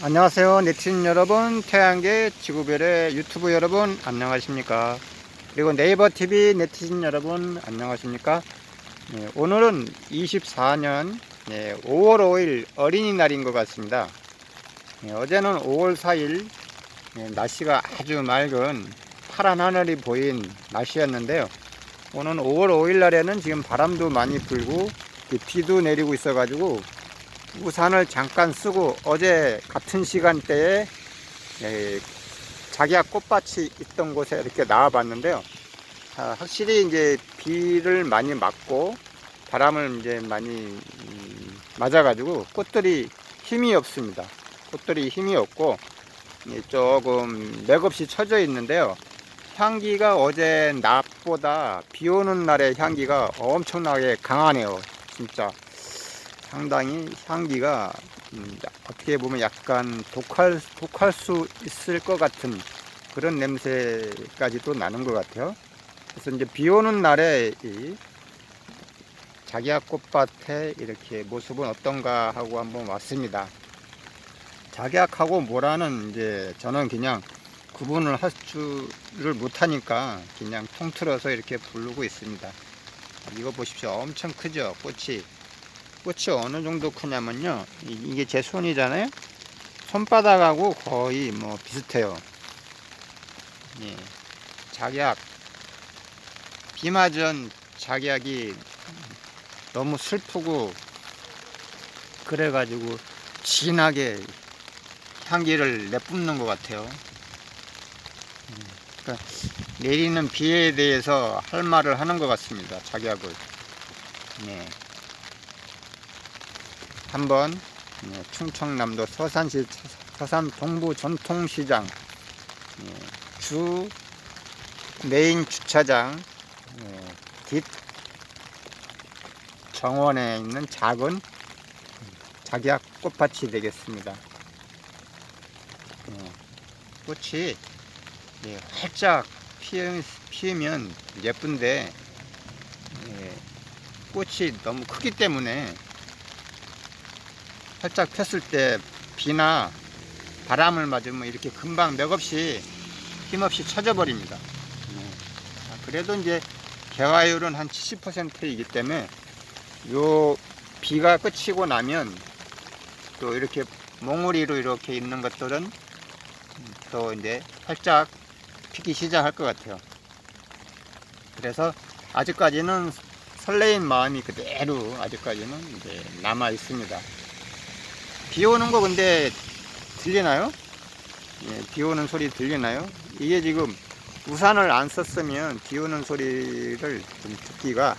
안녕하세요 네티즌 여러분 태양계 지구별의 유튜브 여러분 안녕하십니까? 그리고 네이버 TV 네티즌 여러분 안녕하십니까? 네, 오늘은 24년 5월 5일 어린이날인 것 같습니다. 네, 어제는 5월 4일 네, 날씨가 아주 맑은 파란 하늘이 보인 날씨였는데요. 오늘 5월 5일 날에는 지금 바람도 많이 불고 비도 내리고 있어 가지고 우산을 잠깐 쓰고 어제 같은 시간대에 에, 자기야 꽃밭이 있던 곳에 이렇게 나와 봤는데요. 아, 확실히 이제 비를 많이 맞고 바람을 이제 많이 음, 맞아가지고 꽃들이 힘이 없습니다. 꽃들이 힘이 없고 예, 조금 맥없이 처져 있는데요. 향기가 어제 낮보다 비 오는 날의 향기가 엄청나게 강하네요. 진짜. 상당히 향기가 음, 어떻게 보면 약간 독할 독할 수 있을 것 같은 그런 냄새까지도 나는 것 같아요. 그래서 이제 비 오는 날에 이 자기야 꽃밭의 이렇게 모습은 어떤가 하고 한번 왔습니다. 자기약하고 모라는 이제 저는 그냥 구분을 할 줄을 못하니까 그냥 통틀어서 이렇게 부르고 있습니다. 이거 보십시오. 엄청 크죠? 꽃이. 꽃이 어느 정도 크냐면요. 이- 이게 제 손이잖아요. 손바닥하고 거의 뭐 비슷해요. 예. 작약. 비 맞은 작약이 너무 슬프고 그래가지고 진하게 향기를 내뿜는 것 같아요. 음, 그러니까 내리는 비에 대해서 할 말을 하는 것 같습니다. 작약을. 예. 한번 예, 충청남도 서산시 서산 동부 전통시장 예, 주 메인 주차장 예, 뒷 정원에 있는 작은 작약 꽃밭이 되겠습니다. 예, 꽃이 예, 활짝 피우면 예쁜데 예, 꽃이 너무 크기 때문에 살짝 폈을 때 비나 바람을 맞으면 이렇게 금방 맥없이 힘없이 쳐져 버립니다. 그래도 이제 개화율은 한 70%이기 때문에 요 비가 끝이고 나면 또 이렇게 몽우리로 이렇게 있는 것들은 또 이제 활짝 피기 시작할 것 같아요. 그래서 아직까지는 설레인 마음이 그대로 아직까지는 이제 남아 있습니다. 비 오는 거 근데 들리나요? 예, 비 오는 소리 들리나요? 이게 지금 우산을 안 썼으면 비 오는 소리를 좀 듣기가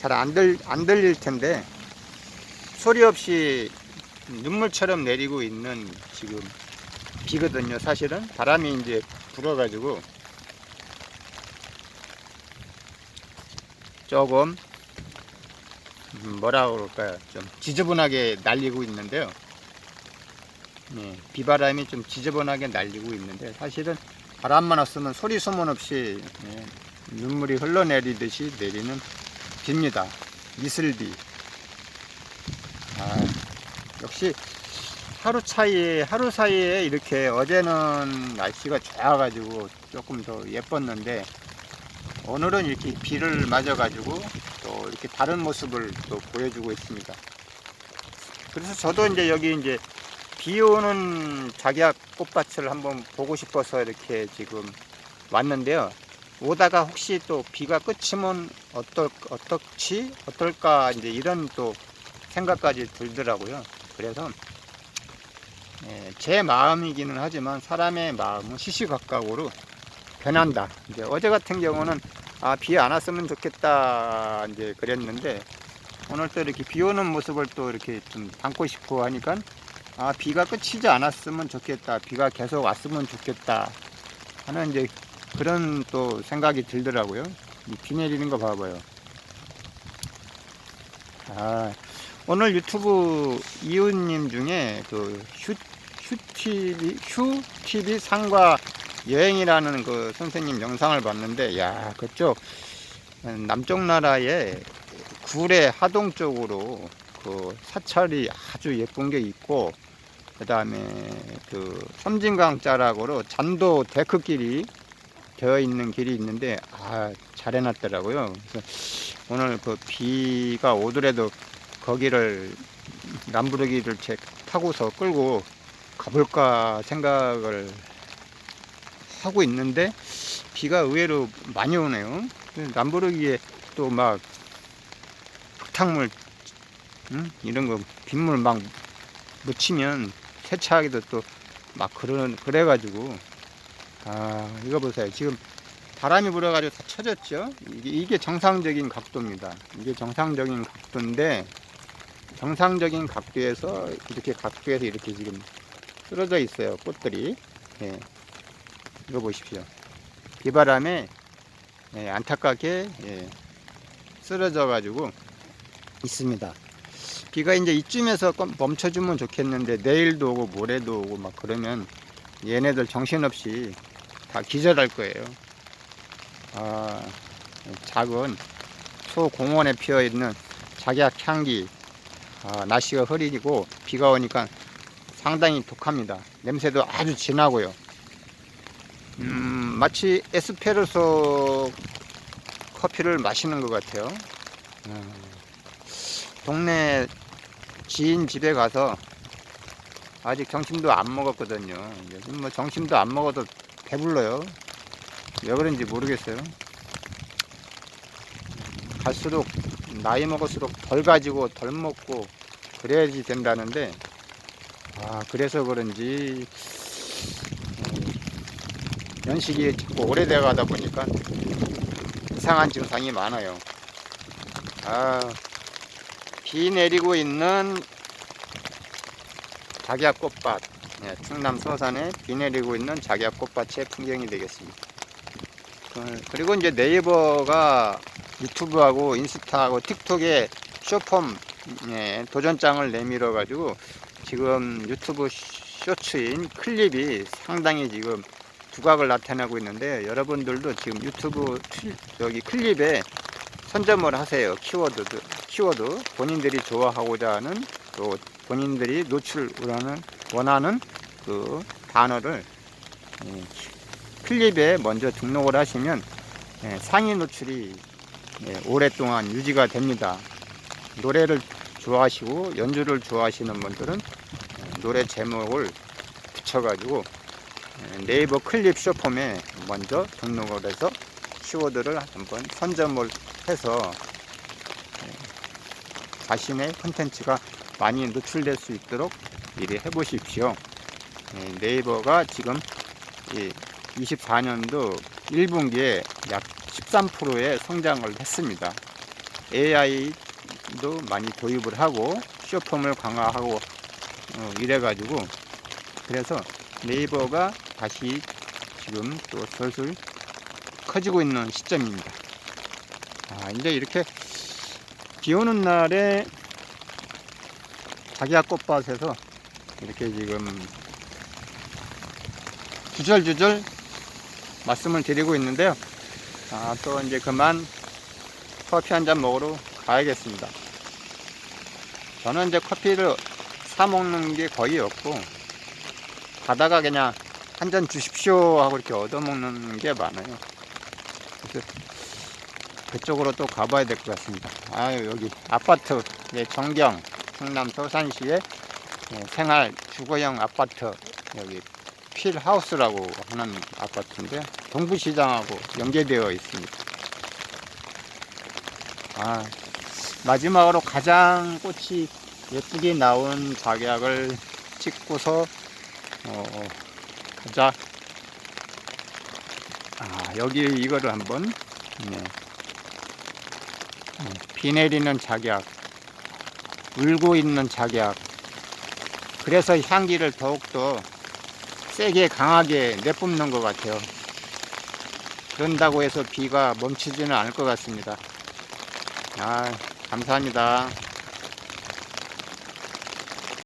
잘 안 들, 안 들릴 텐데 소리 없이 눈물처럼 내리고 있는 지금 비거든요, 사실은. 바람이 이제 불어 가지고 조금 음, 뭐라 그럴까요? 좀 지저분하게 날리고 있는데요. 예, 비바람이 좀 지저분하게 날리고 있는데 사실은 바람만 없으면 소리 소문 없이 예, 눈물이 흘러내리듯이 내리는 비입니다. 이슬비. 아, 역시 하루 차이에 하루 사이에 이렇게 어제는 날씨가 좋아가지고 조금 더 예뻤는데 오늘은 이렇게 비를 맞아가지고 또 이렇게 다른 모습을 또 보여주고 있습니다. 그래서 저도 이제 여기 이제 비 오는 작약 꽃밭을 한번 보고 싶어서 이렇게 지금 왔는데요. 오다가 혹시 또 비가 끝이면 어떨 어떻지 어떨까 이제 이런 또 생각까지 들더라고요. 그래서 예, 제 마음이기는 하지만 사람의 마음은 시시각각으로 변한다. 이제 어제 같은 경우는 아, 비 안 왔으면 좋겠다 이제 그랬는데 오늘 또 이렇게 비 오는 모습을 또 이렇게 좀 담고 싶고 하니까 아 비가 끝이지 않았으면 좋겠다 비가 계속 왔으면 좋겠다 하는 이제 그런 또 생각이 들더라고요. 이비 내리는 거 봐봐요. 아 오늘 유튜브 이웃님 중에 그 휴, 휴TV 휴TV 상과 여행이라는 그 선생님 영상을 봤는데 야 그쪽 남쪽 나라의 구례 하동 쪽으로 그 사찰이 아주 예쁜 게 있고 그 다음에 그 섬진강 자락으로 잔도 데크길이 되어 있는 길이 있는데 아 잘 해놨더라고요. 그래서 오늘 그 비가 오더라도 거기를 남부르기를 제 타고서 끌고 가볼까 생각을 하고 있는데 비가 의외로 많이 오네요. 남부르기에 또 막 흙탕물 응? 이런 거 빗물 막 묻히면 세차하기도 또 막 그런 그래가지고 아 이거 보세요 지금 바람이 불어가지고 다 쳐졌죠 이게, 이게 정상적인 각도입니다 이게 정상적인 각도인데 정상적인 각도에서 이렇게 각도에서 이렇게 지금 쓰러져 있어요 꽃들이 예. 이거 보십시오 비바람에 예, 안타깝게 예, 쓰러져 가지고 있습니다 비가 이제 이쯤에서 껌- 멈춰주면 좋겠는데 내일도 오고 모레도 오고 막 그러면 얘네들 정신없이 다 기절할 거예요. 아, 작은 소공원에 피어 있는 작약 향기. 아, 날씨가 흐리고 비가 오니까 상당히 독합니다. 냄새도 아주 진하고요. 음, 마치 에스페르소 커피를 마시는 것 같아요. 음, 동네 지인 집에 가서 아직 점심도 안 먹었거든요. 요즘 뭐 점심도 안 먹어도 배불러요. 왜 그런지 모르겠어요. 갈수록 나이 먹을수록 덜 가지고 덜 먹고 그래야지 된다는데 아 그래서 그런지 연식이 자꾸 오래돼 가다 보니까 이상한 증상이 많아요. 아, 비 내리고 있는 작약 꽃밭, 예, 충남 서산에 비 내리고 있는 작약 꽃밭의 풍경이 되겠습니다. 어, 그리고 이제 네이버가 유튜브하고 인스타하고 틱톡에 쇼폼 예, 도전장을 내밀어 가지고 지금 유튜브 쇼츠인 클립이 상당히 지금 두각을 나타내고 있는데 여러분들도 지금 유튜브 클- 여기 클립에 선점을 하세요. 키워드, 키워드 본인들이 좋아하고자 하는 또 본인들이 노출하는 원하는 그 단어를 예, 클립에 먼저 등록을 하시면 예, 상위 노출이 예, 오랫동안 유지가 됩니다. 노래를 좋아하시고 연주를 좋아하시는 분들은 예, 노래 제목을 붙여가지고 예, 네이버 클립 쇼폼에 먼저 등록을 해서 키워드를 한번 선점을 해서 예, 자신의 컨텐츠가 많이 노출될 수 있도록 미리 해보십시오. 예, 네이버가 지금 24년도 1분기에 약 13%의 성장을 했습니다. AI도 많이 도입을 하고 쇼폼을 강화하고 어, 이래가지고 그래서 네이버가 다시 지금 또 슬슬 커지고 있는 시점입니다. 아, 이제 이렇게 비 오는 날에 자기야 꽃밭에서 이렇게 지금 주절주절 말씀을 드리고 있는데요. 아, 또 이제 그만 커피 한 잔 먹으러 가야겠습니다. 저는 이제 커피를 사 먹는 게 거의 없고 가다가 그냥 한 잔 주십시오 하고 이렇게 얻어 먹는 게 많아요. 그래서 그쪽으로 또 가봐야 될 것 같습니다. 아유 여기 아파트 예, 정경 충남 서산시의 예, 생활 주거형 아파트 여기 필하우스라고 하는 아파트인데 동부시장하고 연계되어 있습니다. 아 마지막으로 가장 꽃이 예쁘게 나온 작약을 찍고서 어, 가자. 아 여기 이거를 한번 네. 어, 비 내리는 작약, 울고 있는 작약. 그래서 향기를 더욱더 세게 강하게 내뿜는 것 같아요. 그런다고 해서 비가 멈추지는 않을 것 같습니다. 아, 감사합니다.